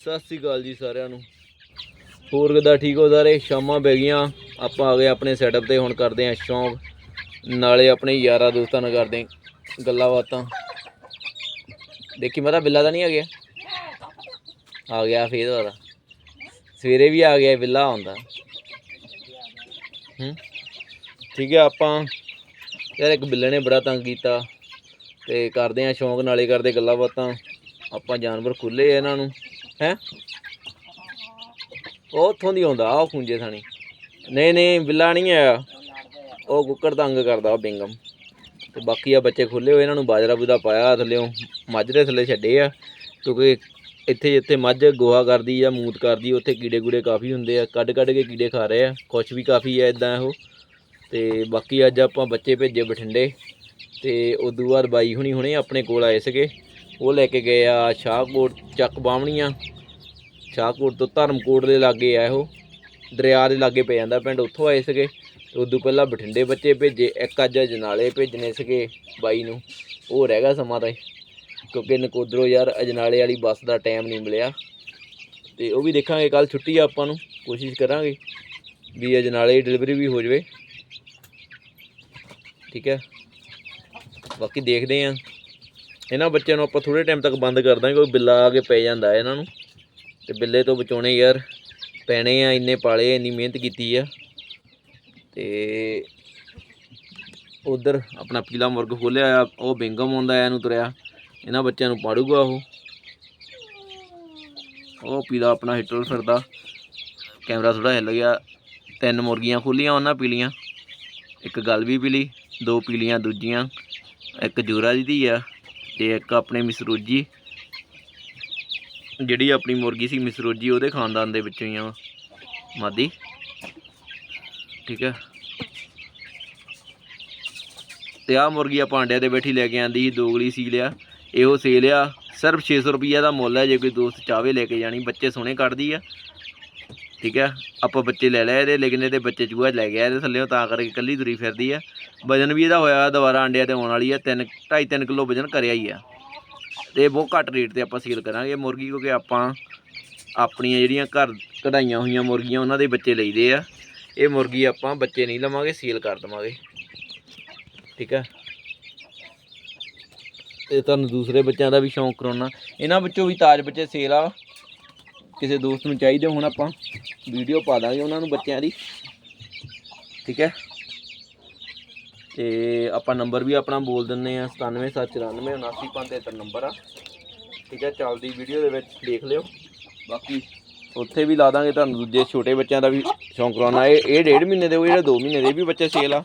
ਸਤਿ ਸ੍ਰੀ ਅਕਾਲ ਜੀ ਸਾਰਿਆਂ ਨੂੰ। ਹੋਰ ਕਿੱਦਾਂ ਠੀਕ ਹੋ ਸਾਰੇ? ਸ਼ਾਮਾਂ ਪੈ ਗਈਆਂ। ਆਪਾਂ ਆ ਗਏ ਆਪਣੇ ਸੈਟਅਪ ਤੇ, ਹੁਣ ਕਰਦੇ ਆਂ ਸ਼ੌਂਕ। ਨਾਲੇ ਆਪਣੇ ਯਾਰਾਂ ਦੋਸਤਾਂ ਨਾਲ ਕਰਦੇ ਆਂ ਗੱਲਾਂ ਬਾਤਾਂ। ਦੇਖੀ ਮਤਾ ਬਿੱਲਾ ਤਾਂ ਨਹੀਂ ਆ ਗਿਆ। ਆ ਗਿਆ, ਫੇਰ ਵਾਲਾ ਸਵੇਰੇ ਵੀ ਆ ਗਿਆ, ਬਿੱਲਾ ਆਉਂਦਾ। ਹੂੰ? ਠੀਕ ਹੈ, ਆਪਾਂ ਯਾਰ ਇੱਕ ਬਿੱਲੇ ਨੇ ਬੜਾ ਤੰਗ ਕੀਤਾ। ਤੇ ਕਰਦੇ ਆਂ ਸ਼ੌਂਕ, ਨਾਲੇ ਕਰਦੇ ਗੱਲਾਂ ਬਾਤਾਂ। ਆਪਾਂ ਜਾਨਵਰ ਖੁੱਲੇ ਇਹਨਾਂ ਨੂੰ। ਹੈ? ਉਹ ਉੱਥੋਂ ਦੀ ਆਉਂਦਾ ਉਹ ਖੁੰਝੇ ਥਾਣੀ। ਨਹੀਂ ਨਹੀਂ, ਬਿੱਲਾ ਨਹੀਂ ਆਇਆ। ਉਹ ਕੁੱਕੜ ਤੰਗ ਕਰਦਾ, ਉਹ ਬਿੰਗਮ। ਤੇ ਬਾਕੀ ਆ ਬੱਚੇ ਖੁੱਲੇ ਹੋਏ, ਇਹਨਾਂ ਨੂੰ ਬਾਜਰਾ ਬੂਦਾ ਪਾਇਆ, ਥੱਲੇੋਂ ਮੱਝ ਦੇ ਥੱਲੇ ਛੱਡੇ ਆ। ਕਿਉਂਕਿ ਇੱਥੇ ਜਿੱਥੇ ਮੱਝ ਗੋਹਾ ਕਰਦੀ ਜਾਂ ਮੂਤ ਕਰਦੀ, ਉੱਥੇ ਕੀੜੇ ਗੂੜੇ ਕਾਫੀ ਹੁੰਦੇ ਆ। ਕੱਢ ਕੱਢ ਕੇ ਕੀੜੇ ਖਾ ਰਹੇ ਆ। ਕੁਛ ਵੀ ਕਾਫੀ ਆ ਇਦਾਂ ਉਹ ਤੇ ਬਾਕੀ ਅੱਜ ਆਪਾਂ ਬੱਚੇ ਭੇਜੇ ਬਠਿੰਡੇ। ਤੇ ਉਦੋਂ ਬਾਅਦ ਬਾਈ ਹੁਣੀ ਹੁਣੇ ਆਪਣੇ ਕੋਲ ਆਏ ਸੀਗੇ। ਉਹ ਲੈ ਕੇ ਗਏ ਆ ਸ਼ਾਹਕੋਟ ਚੱਕ ਬਾਵਣੀਆਂ ਸ਼ਾਹਕੋਟ ਤੋਂ ਧਰਮਕੋਟ ਦੇ ਲਾਗੇ ਆ ਇਹੋ। ਦਰਿਆ ਦੇ ਲਾਗੇ ਪੈ ਜਾਂਦਾ, ਪਿੰਡ ਉੱਥੋਂ ਆਏ ਸੀਗੇ। ਤੇ ਉਦੋਂ ਪਹਿਲਾਂ ਬਠਿੰਡੇ ਬੱਚੇ ਭੇਜੇ, ਇੱਕ ਅੱਜ ਅਜਨਾਲੇ ਭੇਜਣੇ ਸੀਗੇ ਬਾਈ ਨੂੰ। ਉਹ ਰਹਿ ਗਿਆ ਸਮਾਂ ਤਾਂ ਕਿਉਂਕਿ ਨਕੋਦਰੋਂ ਯਾਰ ਅਜਨਾਲੇ ਵਾਲੀ ਬੱਸ ਦਾ ਟਾਈਮ ਨਹੀਂ ਮਿਲਿਆ। ਤੇ ਉਹ ਵੀ ਦੇਖਾਂਗੇ ਕੱਲ ਛੁੱਟੀ ਆ ਆਪਾਂ ਨੂੰ, ਕੋਸ਼ਿਸ਼ ਕਰਾਂਗੇ ਵੀ ਅਜਨਾਲੇ ਡਿਲੀਵਰੀ ਵੀ ਹੋ ਜਾਵੇ। ਠੀਕ ਹੈ। ਬਾਕੀ ਦੇਖਦੇ ਆਂ ਇਹਨਾਂ ਬੱਚਿਆਂ ਨੂੰ ਆਪਾਂ ਥੋੜੇ ਟਾਈਮ ਤੱਕ ਬੰਦ ਕਰ ਦਾਂਗੇ, ਕੋਈ ਬਿੱਲਾ ਆ ਕੇ ਪੈ ਜਾਂਦਾ ਇਹਨਾਂ ਨੂੰ। ਤੇ ਬਿੱਲੇ ਤੋਂ ਬਚਾਉਣੇ ਯਾਰ, ਪੈਣੇ ਆ, ਇੰਨੇ ਪਾਲੇ ਇੰਨੀ ਮਿਹਨਤ ਕੀਤੀ ਆ। ਤੇ ਉਧਰ ਆਪਣਾ ਪੀਲਾ ਮੁਰਗ ਖੋਲਿਆ ਆ, ਉਹ ਬਿੰਗਮ ਆਉਂਦਾ ਆ ਇਹਨੂੰ ਤੁਰਿਆ। ਇਹਨਾਂ ਬੱਚਿਆਂ ਨੂੰ ਪਾੜੂਗਾ ਉਹ। ਉਹ ਪੀਲਾ ਆਪਣਾ ਹਿੱਟਲ ਫਿਰਦਾ। ਕੈਮਰਾ ਥੋੜਾ ਹਿੱਲ ਗਿਆ। ਤਿੰਨ ਮੁਰਗੀਆਂ ਖੋਲੀਆਂ ਉਹਨਾਂ ਪੀਲੀਆਂ। ਇੱਕ ਗਲ ਵੀ ਪੀਲੀ, ਦੋ ਪੀਲੀਆਂ ਦੂਜੀਆਂ। ਇੱਕ ਜੋਰਾ ਜੀ ਦੀ ਆ ਤੇ ਇੱਕ ਆਪਣੇ ਮਿਸਰੂਜੀ ਜਿਹੜੀ ਆਪਣੀ ਮੁਰਗੀ ਸੀ ਮਿਸਰੂਜੀ ਉਹਦੇ ਖਾਨਦਾਨ ਦੇ ਵਿੱਚੋਂ ਹੀ ਆ ਮਾਦੀ? ਠੀਕ ਹੈ। ਤੇ ਆ ਮੁਰਗੀ ਆਪਾਂ ਅੰਡਿਆਂ ਤੇ ਬੈਠੀ ਲੈ ਕੇ ਆਂਦੀ ਸੀ, ਦੋਗਲੀ ਸੀ ਲਿਆ ਇਹੋ ਸੇਲ ਲਿਆ ਸਿਰਫ 600 ਰੁਪਈਆ ਦਾ ਮੁੱਲ ਹੈ ਜੇ ਕੋਈ ਦੋਸਤ ਚਾਵੇ ਲੈ ਕੇ ਜਾਣੀ। ਬੱਚੇ ਸੋਹਣੇ ਕੱਢਦੀ ਆ। ਠੀਕ ਹੈ। ਆਪਾਂ ਬੱਚੇ ਲੈ ਲਏ ਇਹਦੇ, ਲੇਕਿਨ ਇਹਦੇ ਬੱਚੇ ਚੂਹਾ ਲੈ ਗਿਆ ਇਹਦੇ ਥੱਲੇੋਂ ਤਾਂ ਕਰਕੇ ਕੱਲੀ ਤੁਰੀ ਫਿਰਦੀ ਆ। ਵਜਨ ਵੀ ਇਹਦਾ ਹੋਇਆ ਦੁਬਾਰਾ ਅੰਡਿਆਂ ਤੇ ਆਉਣ ਵਾਲੀ ਆ। 3 2.5 3 ਕਿਲੋ ਵਜਨ ਕਰਿਆ ਹੀ ਆ। ਤੇ ਬਹੁਤ ਘੱਟ ਰੇਟ ਤੇ ਆਪਾਂ ਸੇਲ ਕਰਾਂਗੇ ਮੁਰਗੀ, ਕਿਉਂਕਿ ਆਪਾਂ ਆਪਣੀਆਂ ਜਿਹੜੀਆਂ ਘਰ ਕਢਾਈਆਂ ਹੋਈਆਂ ਮੁਰਗੀਆਂ, ਉਹਨਾਂ ਦੇ ਬੱਚੇ ਲਈਦੇ ਆ। ਇਹ ਮੁਰਗੀ ਆਪਾਂ ਬੱਚੇ ਨਹੀਂ ਲਵਾਂਗੇ ਸੇਲ ਕਰ ਦਵਾਂਗੇ। ਠੀਕ ਹੈ ਤੇ ਤੁਹਾਨੂੰ ਦੂਸਰੇ ਬੱਚਿਆਂ ਦਾ ਵੀ ਸ਼ੌਂਕ ਕਰਾਉਣਾ। ਇਹਨਾਂ ਵਿੱਚੋਂ ਵੀ ਤਾਜ ਬੱਚੇ ਸੇਲ ਆ। ਕਿਸੇ ਦੋਸਤ ਨੂੰ ਚਾਹੀਦੇ ਹੁਣ ਆਪਾਂ। ਵੀਡੀਓ ਪਾ ਦਾਂਗੇ ਉਹਨਾਂ ਨੂੰ ਬੱਚਿਆਂ ਦੀ। ਠੀਕ ਹੈ ਤੇ ਆਪਾਂ ਨੰਬਰ ਵੀ ਆਪਣਾ ਬੋਲ ਦਿੰਨੇ ਆ 9774979573 ਨੰਬਰ ਆ। ਠੀਕ ਹੈ ਚੱਲਦੀ ਵੀਡੀਓ ਦੇ ਵਿੱਚ ਦੇਖ ਲਿਓ। ਬਾਕੀ ਉੱਥੇ ਵੀ ਲਾ ਦਾਂਗੇ ਤੁਹਾਨੂੰ ਦੂਜੇ ਛੋਟੇ ਬੱਚਿਆਂ ਦਾ ਵੀ ਸ਼ੌਂਕ ਕਰਾਉਣਾ। ਇਹ ਇਹ ਡੇਢ ਮਹੀਨੇ ਦੇ ਉਹ ਜਿਹੜੇ 2 ਮਹੀਨੇ ਦੇ ਵੀ ਬੱਚੇ ਸੇਲ ਆ।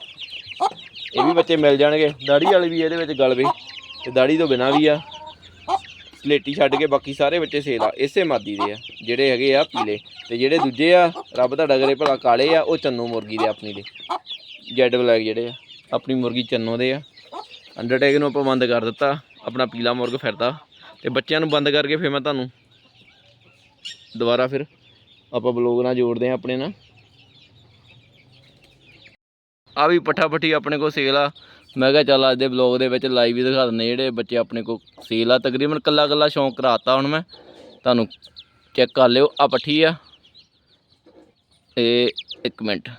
ਇਹ ਵੀ ਬੱਚੇ ਮਿਲ ਜਾਣਗੇ। ਦਾੜੀ ਵਾਲੇ ਵੀ ਇਹਦੇ ਵਿੱਚ ਗਲਵੇ ਤੇ ਦਾੜੀ ਤੋਂ ਬਿਨਾ ਵੀ ਆ। ਸਲੇਟੀ ਛੱਡ ਕੇ ਬਾਕੀ ਸਾਰੇ ਬੱਚੇ ਸੇਲ ਆ। ਇਸੇ ਮਾਦੀ ਦੇ ਆ, ਜਿਹੜੇ ਹੈਗੇ ਆ ਪੀਲੇ। ਤੇ ਜਿਹੜੇ ਦੂਜੇ ਆ, ਰੱਬ ਦਾ ਡਗਰੇ ਭਲਾ ਕਾਲੇ ਆ, ਉਹ ਚੰਨੂ ਮੁਰਗੀ ਦੇ ਆਪਣੀ ਦੇ। ਜੈਡ ਬਲੈਕ ਜਿਹੜੇ ਆ। ਆਪਣੀ ਮੁਰਗੀ ਚੰਨੋ ਦੇ ਆ। ਅੰਡਰਟੇਕ ਨੂੰ ਆਪਾਂ ਬੰਦ ਕਰ ਦਿੱਤਾ, ਆਪਣਾ ਪੀਲਾ ਮੁਰਗ ਫਿਰਦਾ। ਤੇ ਬੱਚਿਆਂ ਨੂੰ ਬੰਦ ਕਰਕੇ ਫਿਰ ਮੈਂ ਤੁਹਾਨੂੰ ਦੁਬਾਰਾ ਫਿਰ ਆਪਾਂ ਬਲੌਗ ਨਾਲ ਜੋੜਦੇ ਆ ਆਪਣੇ ਨਾਲ। ਆ ਵੀ ਪੱਠਾ ਪੱਠੀ ਆਪਣੇ ਕੋਲ ਸੇਲ ਆ। ਮੈਂ ਕਿਹਾ ਚੱਲ ਅੱਜ ਦੇ ਬਲੌਗ ਦੇ ਵਿੱਚ ਲਾਈਵ ਹੀ ਦਿਖਾ ਦਿੰਦੇ ਜਿਹੜੇ ਬੱਚੇ ਆਪਣੇ ਕੋਲ ਸੇਲ ਆ। ਤਕਰੀਬਨ ਕੱਲਾ ਕੱਲਾ ਸ਼ੌਂਕ ਕਰਾਤਾ ਹੁਣ ਮੈਂ। ਤੁਹਾਨੂੰ ਚੈੱਕ ਕਰ ਲਿਓ, ਆ ਪੱਠੀ ਆ। ਤੇ ਇੱਕ ਮਿੰਟ।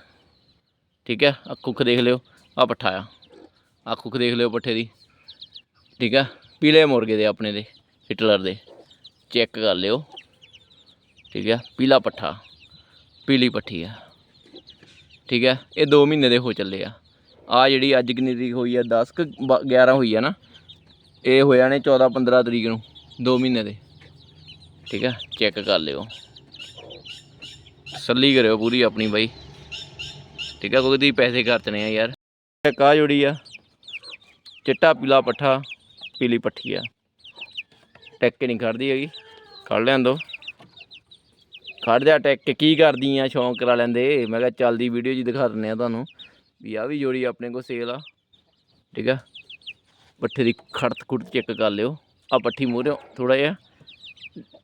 ਠੀਕ ਹੈ ਆ ਕੁੱਖ ਦੇਖ ਲਿਓ। ਆ ਪੱਠਾ ਆ। ਆ ਕੁੱਖ ਦੇਖ ਲਿਓ ਪੱਠੇ ਦੀ। ਠੀਕ ਹੈ ਪੀਲੇ ਮੁਰਗੇ ਦੇ ਆਪਣੇ ਦੇ, ਹਿਟਲਰ ਦੇ। ਚੈੱਕ ਕਰ ਲਿਓ। ਠੀਕ ਹੈ ਪੀਲਾ ਪੱਠਾ, ਪੀਲੀ ਪੱਠੀ ਆ। ਠੀਕ ਹੈ ਇਹ 2 ਮਹੀਨੇ ਦੇ ਹੋ ਚੱਲੇ ਆ। ਆ ਜਿਹੜੀ ਅੱਜ ਕਿੰਨੀ ਤਰੀਕ ਹੋਈ ਆ? 10 ਕੁ ਬ- 11 ਹੋਈ ਆ ਨਾ? ਇਹ ਹੋਇਆ ਨੇ 14 15 ਤਰੀਕ ਨੂੰ 2 ਮਹੀਨੇ ਦੇ। ਠੀਕ ਹੈ ਚੈੱਕ ਕਰ ਲਿਓ। ਤਸੱਲੀ ਕਰਿਓ ਪੂਰੀ ਆਪਣੀ ਬਾਈ। ਠੀਕ ਹੈ ਕਿਉਂਕਿ ਤੁਸੀਂ ਪੈਸੇ ਖਰਚਣੇ ਆ ਯਾਰ। ਇੱਕ ਆ ਜੋੜੀ ਆ। ਚਿੱਟਾ, ਪੀਲਾ ਪੱਠਾ, ਪੀਲੀ ਪੱਠੀ ਆ। ਟੈਕ ਕੇ ਨਹੀਂ ਖੜਦੀ ਹੈਗੀ। ਖੜ ਲੈਣ ਦੋ। ਖੜ ਜਾ ਟੈਕ। ਕੇ ਕੀ ਕਰਦੀ ਆ? ਸ਼ੌਂਕ ਕਰਾ ਲੈਂਦੇ। ਮੈਂ ਕਿਹਾ ਚੱਲਦੀ ਵੀਡੀਓ ਜੀ ਦਿਖਾ ਦਿੰਨੇ ਆ ਤੁਹਾਨੂੰ। ਵੀ ਆ ਵੀ ਜੋੜੀ ਆਪਣੇ ਕੋਲ ਸੇਲ ਆ। ਠੀਕ ਆ? ਪੱਠੇ ਦੀ ਖੜਤ ਖੁੜਤ ਚੈੱਕ ਕਰ ਲਿਓ। ਆ ਪੱਠੀ ਮੂਹਰੇ ਥੋੜਾ ਜਿਹਾ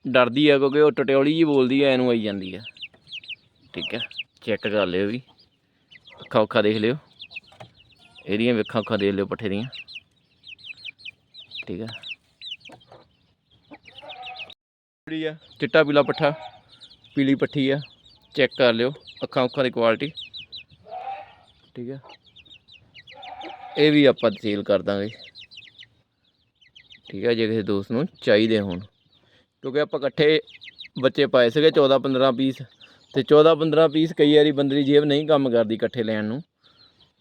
ਡਰਦੀ ਆ ਕਿਉਂਕਿ ਉਹ ਟਟਿਓਲੀ ਜੀ ਬੋਲਦੀ ਆ ਇਹਨੂੰ ਆਈ ਜਾਂਦੀ ਆ। ਠੀਕ ਆ? ਚੈੱਕ ਕਰ ਲਿਓ ਵੀ। ਅੱਖਾਂ ਉੱਖਾਂ ਦੇਖ ਲਿਓ। ਇਹਦੀਆਂ ਵੇਖਾਂ ਅੱਖਾਂ ਦੇ ਲਿਓ ਪੱਠੇ ਦੀਆਂ। ਠੀਕ ਹੈ ਪੂਰੀ ਆ, ਚਿੱਟਾ ਪੀਲਾ ਪੱਠਾ, ਪੀਲੀ ਪੱਠੀ ਆ, ਚੈੱਕ ਕਰ ਲਿਓ, ਅੱਖਾਂ ਅੱਖਾਂ ਦੀ ਕੁਆਲਿਟੀ ਠੀਕ ਹੈ ਇਹ ਵੀ ਆਪਾਂ ਸੇਲ ਕਰ ਦਾਂਗੇ। ਠੀਕ ਹੈ ਜੇ ਕਿਸੇ ਦੋਸਤ ਨੂੰ ਚਾਹੀਦੇ ਹੋਣ। ਕਿਉਂਕਿ ਆਪਾਂ ਇਕੱਠੇ ਬੱਚੇ ਪਾਏ ਸੀਗੇ 14 15 ਪੀਸ। ਤੇ 14 15 ਪੀਸ ਕਈ ਵਾਰੀ ਬੰਦਰੀ ਜੇਬ ਨਹੀਂ ਕੰਮ ਕਰਦੀ ਇਕੱਠੇ ਲੈਣ ਨੂੰ।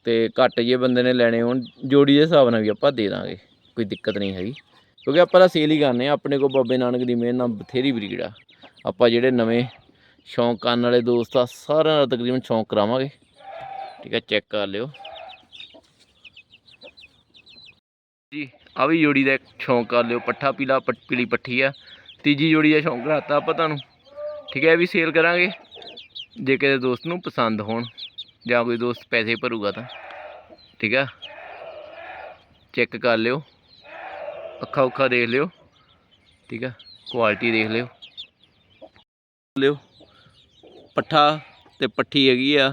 ਤੇ ਘੱਟ ਜੇ ਬੰਦੇ ਨੇ ਲੈਣੇ ਹੋਣ, ਜੋੜੀ ਦੇ ਹਿਸਾਬ ਨਾਲ ਵੀ ਆਪਾਂ ਦੇ ਦਾਂਗੇ, ਕੋਈ ਦਿੱਕਤ ਨਹੀਂ ਹੈਗੀ। ਕਿਉਂਕਿ ਆਪਾਂ ਤਾਂ ਸੇਲ ਹੀ ਕਰਨੇ ਆ, ਆਪਣੇ ਕੋਲ ਬਾਬੇ ਨਾਨਕ ਦੀ ਮਿਹਰ ਨਾਲ ਬਥੇਰੀ ਬਰੀਡ ਆ। ਆਪਾਂ ਜਿਹੜੇ ਨਵੇਂ ਸ਼ੌਂਕ ਕਰਨ ਵਾਲੇ ਦੋਸਤ ਆ, ਸਾਰਿਆਂ ਦਾ ਤਕਰੀਬਨ ਸ਼ੌਂਕ ਕਰਾਵਾਂਗੇ। ਠੀਕ ਹੈ ਚੈੱਕ ਕਰ ਲਿਓ। ਜੀ ਆ ਵੀ ਜੋੜੀ ਦਾ ਇੱਕ ਸ਼ੌਂਕ ਕਰ ਲਿਓ, ਪੱਠਾ ਪੀਲਾ ਪੀਲੀ ਪੱਠੀ ਆ। ਤੀਜੀ ਜੋੜੀ ਦਾ ਸ਼ੌਂਕ ਕਰਾਤਾ ਆਪਾਂ ਤੁਹਾਨੂੰ। ਠੀਕ ਹੈ ਇਹ ਵੀ ਸੇਲ ਕਰਾਂਗੇ। ਜੇ ਕਿਸੇ ਦੋਸਤ ਨੂੰ ਪਸੰਦ ਹੋਣ। ਜਾਂ ਕੋਈ ਦੋਸਤ ਪੈਸੇ ਭਰੂਗਾ ਤਾਂ। ਠੀਕ ਆ? ਚੈੱਕ ਕਰ ਲਿਓ। ਅੱਖਾਂ ਉੱਖਾਂ ਦੇਖ ਲਿਓ। ਠੀਕ ਆ? ਕੁਆਲਿਟੀ ਦੇਖ ਲਿਓ। ਲਿਓ। ਪੱਠਾ ਤੇ ਪੱਠੀ ਹੈਗੀ ਆ।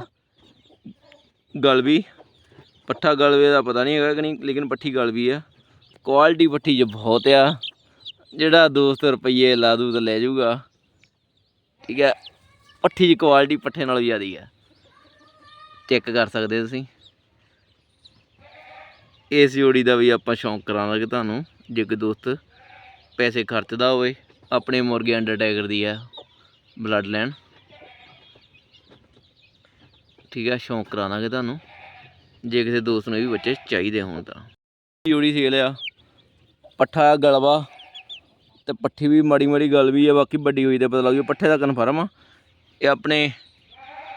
ਗਲਵੀ ਪੱਠਾ ਗਲਵੇ ਦਾ ਪਤਾ ਨਹੀਂ ਹੈਗਾ ਕਿ ਨਹੀਂ, ਲੇਕਿਨ ਪੱਠੀ ਗਲਵੀ ਆ। ਕੁਆਲਿਟੀ ਪੱਠੀ 'ਚ ਬਹੁਤ ਆ। ਜਿਹੜਾ ਦੋਸਤ ਰੁਪਈਏ ਲਾ ਦੂ ਤਾਂ ਲੈ ਜਾਊਗਾ। ਠੀਕ ਹੈ ਪੱਠੀ 'ਚ ਕੁਆਲਿਟੀ ਪੱਠੇ ਨਾਲੋਂ ਜ਼ਿਆਦਾ ਆ। ਚੈੱਕ ਕਰ ਸਕਦੇ ਤੁਸੀਂ। ਇਸ ਜੋੜੀ ਦਾ ਵੀ ਆਪਾਂ ਸ਼ੌਂਕ ਕਰਾਵਾਂਗੇ ਤੁਹਾਨੂੰ, ਜੇ ਕੋਈ ਦੋਸਤ ਪੈਸੇ ਖਰਚਦਾ ਹੋਵੇ, ਆਪਣੇ ਮੁਰਗੇ ਅੰਡਰ ਅੰਡਰਟੇਕਰ ਦੀ ਆ ਬਲੱਡ ਲਾਈਨ ਠੀਕ ਆ, ਸ਼ੌਂਕ ਕਰਾਵਾਂਗੇ ਤੁਹਾਨੂੰ, ਜੇ ਕਿਸੇ ਦੋਸਤ ਨੂੰ ਵੀ ਬੱਚੇ ਚਾਹੀਦੇ ਹੋਣ ਤਾਂ। ਜੋੜੀ ਸੇਲ ਆ, ਪੱਠਾ ਗਲਵਾ, ਤੇ ਪੱਠੀ ਵੀ ਮਾੜੀ ਮਾੜੀ ਗੱਲ ਵੀ ਆ, ਬਾਕੀ ਵੱਡੀ ਹੋਈ ਤੇ ਪਤਾ ਲੱਗ ਜੂ, ਪੱਠੇ ਦਾ ਕਨਫਰਮ ਆ। ਇਹ ਆਪਣੇ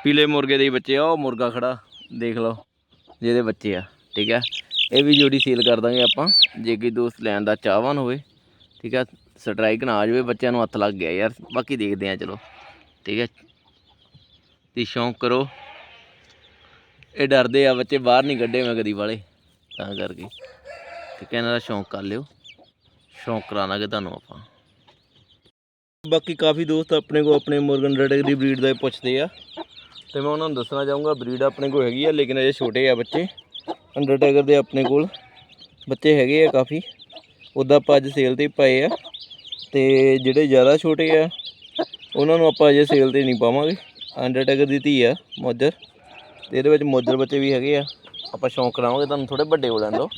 ਪੀਲੇ ਮੁਰਗੇ ਦੇ ਬੱਚੇ ਆ, ਉਹ ਮੁਰਗਾ ਖੜਾ, ਦੇਖ ਲਓ, ਜਿਹਦੇ ਬੱਚੇ ਆ, ਠੀਕ ਹੈ ਇਹ ਵੀ ਜੋੜੀ ਸੀਲ ਕਰ ਦਾਂਗੇ ਆਪਾਂ, ਜੇ ਕੋਈ ਦੋਸਤ ਲੈਣ ਦਾ ਚਾਹਵਾਨ ਹੋਵੇ, ਠੀਕ ਹੈ ਸਟ੍ਰਾਈਕ ਨਾ ਆ ਜਾਵੇ, ਬੱਚਿਆਂ ਨੂੰ ਹੱਥ ਲੱਗ ਗਿਆ ਯਾਰ, ਬਾਕੀ ਦੇਖਦੇ ਆ, ਚਲੋ, ਠੀਕ ਹੈ ਤੇ ਸ਼ੌਂਕ ਕਰੋ, ਇਹ ਡਰਦੇ ਆ ਬੱਚੇ, ਬਾਹਰ ਨਹੀਂ ਕੱਢੇ ਮੈਂ ਕਦੀ ਵਾਲੇ, ਤਾਂ ਕਰਕੇ। ਠੀਕ ਹੈ ਇਹਨਾਂ ਦਾ ਸ਼ੌਂਕ ਕਰ ਲਿਓ, ਸ਼ੌਂਕ ਕਰਾਵਾਂਗੇ ਤੁਹਾਨੂੰ ਆਪਾਂ। ਬਾਕੀ ਕਾਫੀ ਦੋਸਤ ਆਪਣੇ ਕੋਲ ਆਪਣੇ ਮੁਰਗਨ ਰੈਡਕ ਦੀ ਬਰੀਡ ਦਾ ਪੁੱਛਦੇ ਆ। ਤੇ ਮੈਂ ਉਹਨਾਂ ਨੂੰ ਦੱਸਣਾ ਚਾਹੂੰਗਾ ਬਰੀਡ ਆਪਣੇ ਕੋਲ ਹੈਗੀ ਆ, ਲੇਕਿਨ ਅਜੇ ਛੋਟੇ ਆ ਬੱਚੇ। ਅੰਡਰਟੇਕਰ ਦੇ ਆਪਣੇ ਕੋਲ ਬੱਚੇ ਹੈਗੇ ਆ ਕਾਫੀ। ਉੱਦਾਂ ਆਪਾਂ ਅੱਜ ਸੇਲ ਤੇ ਪਾਏ ਆ। ਤੇ ਜਿਹੜੇ ਜ਼ਿਆਦਾ ਛੋਟੇ ਆ, ਉਹਨਾਂ ਨੂੰ ਆਪਾਂ ਅਜੇ ਸੇਲ ਤੇ ਨਹੀਂ ਪਾਵਾਂਗੇ। ਅੰਡਰਟੇਕਰ ਦੀ ਧੀ ਆ, ਮੋਜਰ। ਤੇ ਇਹਦੇ ਵਿੱਚ ਮੋਜਰ ਬੱਚੇ ਵੀ ਹੈਗੇ ਆ। ਆਪਾਂ ਸ਼ੌਂਕ ਕਰਾਵਾਂਗੇ ਤੁਹਾਨੂੰ ਥੋੜੇ ਵੱਡੇ ਹੋ ਲੈਣ ਦਿਓ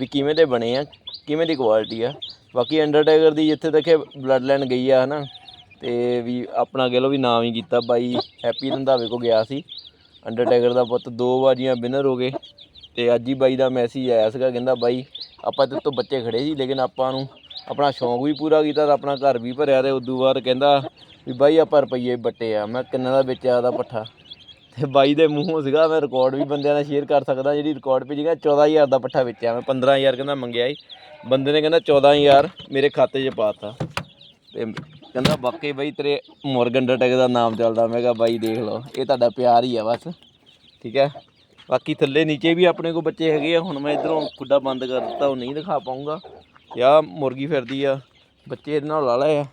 ਵੀ ਕਿਵੇਂ ਦੇ ਬਣੇ ਆ, ਕਿਵੇਂ ਦੀ ਕੁਆਲਿਟੀ ਆ। ਬਾਕੀ ਅੰਡਰਟੇਕਰ ਦੀ ਜਿੱਥੇ ਤੱਕ ਬਲੱਡ ਲਾਈਨ ਗਈ ਆ, ਹਨਾ ਤੇ ਵੀ ਆਪਣਾ ਕਹਿ ਲਓ ਵੀ ਨਾਮ ਹੀ ਕੀਤਾ। ਬਾਈ ਹੈਪੀ ਰੰਧਾਵੇ ਕੋ ਗਿਆ ਸੀ। ਅੰਡਰਟੇਕਰ ਦਾ ਪੁੱਤ ਦੋ ਵਾਰੀਆਂ ਵਿਨਰ ਹੋ ਗਏ। ਤੇ ਅੱਜ ਹੀ ਬਾਈ ਦਾ ਮੈਸੇਜ ਆਇਆ ਸੀਗਾ, ਕਹਿੰਦਾ ਬਾਈ, ਆਪਾਂ ਤੇ ਤੋਂ ਬੱਚੇ ਖੜੇ ਸੀ, ਲੇਕਿਨ ਆਪਾਂ ਨੂੰ ਆਪਣਾ ਸ਼ੌਂਕ ਵੀ ਪੂਰਾ ਕੀਤਾ ਤੇ ਆਪਣਾ ਘਰ ਵੀ ਭਰਿਆ ਤੇ ਉਦੋਂ ਬਾਅਦ ਕਹਿੰਦਾ ਵੀ ਬਾਈ ਆਪਾਂ ਰੁਪਈਏ ਬੱਟੇ ਆ, ਮੈਂ ਕਿੰਨਾ ਦਾ ਵੇਚਿਆ ਉਹਦਾ ਪੱਠਾ। ਤੇ ਬਾਈ ਦੇ ਮੂੰਹੋਂ ਸੀਗਾ, ਮੈਂ ਰਿਕਾਰਡ ਵੀ ਬੰਦਿਆਂ ਨਾਲ ਸ਼ੇਅਰ ਕਰ ਸਕਦਾ, ਜਿਹੜੀ ਰਿਕਾਰਡ ਪੇਜ ਹੈਗਾ 14000 ਦਾ ਪੱਠਾ ਵੇਚਿਆ ਮੈਂ 15000 ਕਹਿੰਦਾ ਮੰਗਿਆ ਸੀ। ਬੰਦੇ ਨੇ ਕਹਿੰਦਾ 14000 ਮੇਰੇ ਖਾਤੇ 'ਚ ਪਾਤਾ ਤੇ ਕਹਿੰਦਾ ਵਾਕਈ ਬਾਈ ਤੇਰੇ ਮੁਰਗਨ ਡਟਕ ਦਾ ਨਾਮ ਚੱਲਦਾ। ਮੈਂ ਕਿਹਾ ਬਾਈ ਦੇਖ ਲਓ, ਇਹ ਤੁਹਾਡਾ ਪਿਆਰ ਹੀ ਆ ਬਸ, ਠੀਕ ਹੈ? ਬਾਕੀ ਥੱਲੇ ਨੀਚੇ ਵੀ ਆਪਣੇ ਕੋਲ ਬੱਚੇ ਹੈਗੇ ਆ, ਹੁਣ ਮੈਂ ਇਧਰੋਂ ਖੁੱਡਾ ਬੰਦ ਕਰ ਦਿੱਤਾ, ਉਹ ਨਹੀਂ ਦਿਖਾ ਪਾਉਂਗਾ ਯਾ ਮੁਰਗੀ ਫਿਰਦੀ ਆ, ਬੱਚੇ ਇਹਦੇ ਨਾਲ ਲਾ ਲਏ ਆ।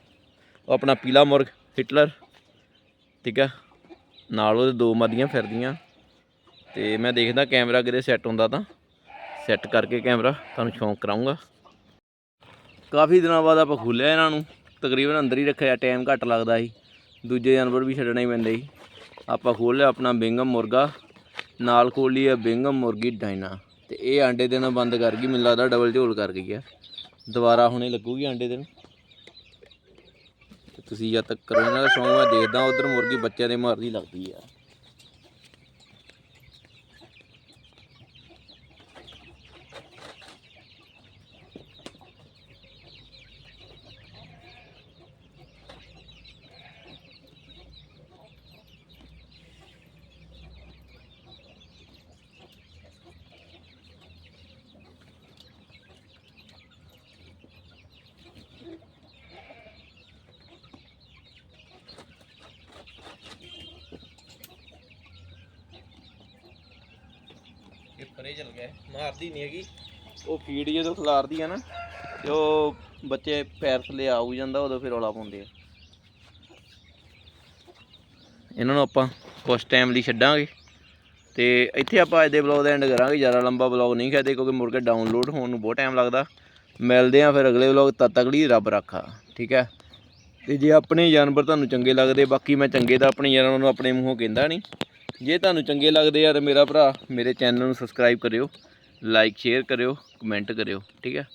ਉਹ ਆਪਣਾ ਪੀਲਾ ਮੁਰਗ, ਹਿਟਲਰ, ਠੀਕ ਹੈ? ਨਾਲ ਉਹਦੇ ਦੋ ਮਾਦੀਆਂ ਫਿਰਦੀਆਂ। ਤੇ ਮੈਂ ਦੇਖਦਾ ਕੈਮਰਾ ਕਿਤੇ ਸੈੱਟ ਹੁੰਦਾ ਤਾਂ, ਸੈੱਟ ਕਰਕੇ ਕੈਮਰਾ ਤੁਹਾਨੂੰ ਸ਼ੌਂਕ ਕਰਾਉਂਗਾ ਕਾਫੀ ਦਿਨਾਂ ਬਾਅਦ ਆਪਾਂ ਖੋਲ੍ਹਿਆ ਇਹਨਾਂ ਨੂੰ। ਤਕਰੀਬਨ ਅੰਦਰ ਹੀ ਰੱਖਿਆ ਟਾਈਮ ਘੱਟ ਲੱਗਦਾ ਸੀ। ਦੂਜੇ ਜਾਨਵਰ ਵੀ ਛੱਡਣਾ ਹੀ ਪੈਂਦੇ ਸੀ। ਆਪਾਂ ਖੋਲ੍ਹ ਲਿਆ ਆਪਣਾ ਬਿੰਗਮ ਮੁਰਗਾ, ਨਾਲ ਖੋਲ੍ਹ ਲਈ ਹੈ ਬਿੰਗਮ ਮੁਰਗੀ ਡਾਇਨਾ। ਤੇ ਇਹ ਆਂਡੇ ਦੇਣਾ ਬੰਦ ਕਰ ਗਈ, ਮੈਨੂੰ ਲੱਗਦਾ ਡਬਲ ਝੋਲ ਕਰ ਗਈ ਆ। ਦੁਬਾਰਾ ਹੁਣੇ ਲੱਗੂਗੀ ਆਂਡੇ ਦੇਣ। ਤੇ ਤੁਸੀਂ ਜਦ ਤੱਕ ਕਰੋ ਇਹਨਾਂ ਦਾ ਸ਼ੌਂਕ, ਮੈਂ ਦੇਖਦਾ ਉਧਰ ਮੁਰਗੀ ਬੱਚਿਆਂ ਦੇ ਮਾਰਦੀ ਲੱਗਦੀ ਆ। ਇਹ ਪਰੇ ਚਲ ਗਿਆ ਮਾਰਦੀ ਨਹੀਂ ਹੈਗੀ। ਉਹ ਫੀਡ ਜਦੋਂ ਖਲਾਰਦੀ ਆ ਨਾ, ਤੇ ਉਹ ਬੱਚੇ ਪੈਰ ਥੱਲੇ ਆਉ ਜਾਂਦਾ, ਉਦੋਂ ਫਿਰ ਰੌਲਾ ਪਾਉਂਦੇ ਆ। ਇਹਨਾਂ ਨੂੰ ਆਪਾਂ ਕੁਛ ਟਾਈਮ ਲਈ ਛੱਡਾਂਗੇ। ਤੇ ਇੱਥੇ ਆਪਾਂ ਅੱਜ ਦੇ ਬਲੌਗ ਦਾ ਐਂਡ ਕਰਾਂਗੇ। ਜ਼ਿਆਦਾ ਲੰਬਾ ਬਲੌਗ ਨਹੀਂ ਕਰਦੇ ਕਿਉਂਕਿ ਮੁੜ ਕੇ ਡਾਊਨਲੋਡ ਹੋਣ ਨੂੰ ਬਹੁਤ ਟਾਈਮ ਲੱਗਦਾ। ਮਿਲਦੇ ਆ ਫਿਰ ਅਗਲੇ ਬਲੌਗ ਤਦ ਤੱਕ ਲਈ ਰੱਬ ਰੱਖਾ, ਠੀਕ ਹੈ? ਤੇ ਜੇ ਆਪਣੇ ਜਾਨਵਰ ਤੁਹਾਨੂੰ ਚੰਗੇ ਲੱਗਦੇ, ਬਾਕੀ ਮੈਂ ਚੰਗੇ ਤਾਂ ਆਪਣੇ ਜਾਨਵਰ ਨੂੰ ਆਪਣੇ ਮੂੰਹੋਂ ਕਹਿੰਦਾ ਨਹੀਂ। ਜੇ ਤੁਹਾਨੂੰ ਚੰਗੇ ਲੱਗਦੇ ਆ ਤਾਂ ਮੇਰਾ ਭਰਾ ਮੇਰੇ ਚੈਨਲ ਨੂੰ ਸਬਸਕ੍ਰਾਈਬ ਕਰਿਓ ਲਾਈਕ ਸ਼ੇਅਰ ਕਰਿਓ ਕਮੈਂਟ ਕਰਿਓ, ਠੀਕ ਹੈ?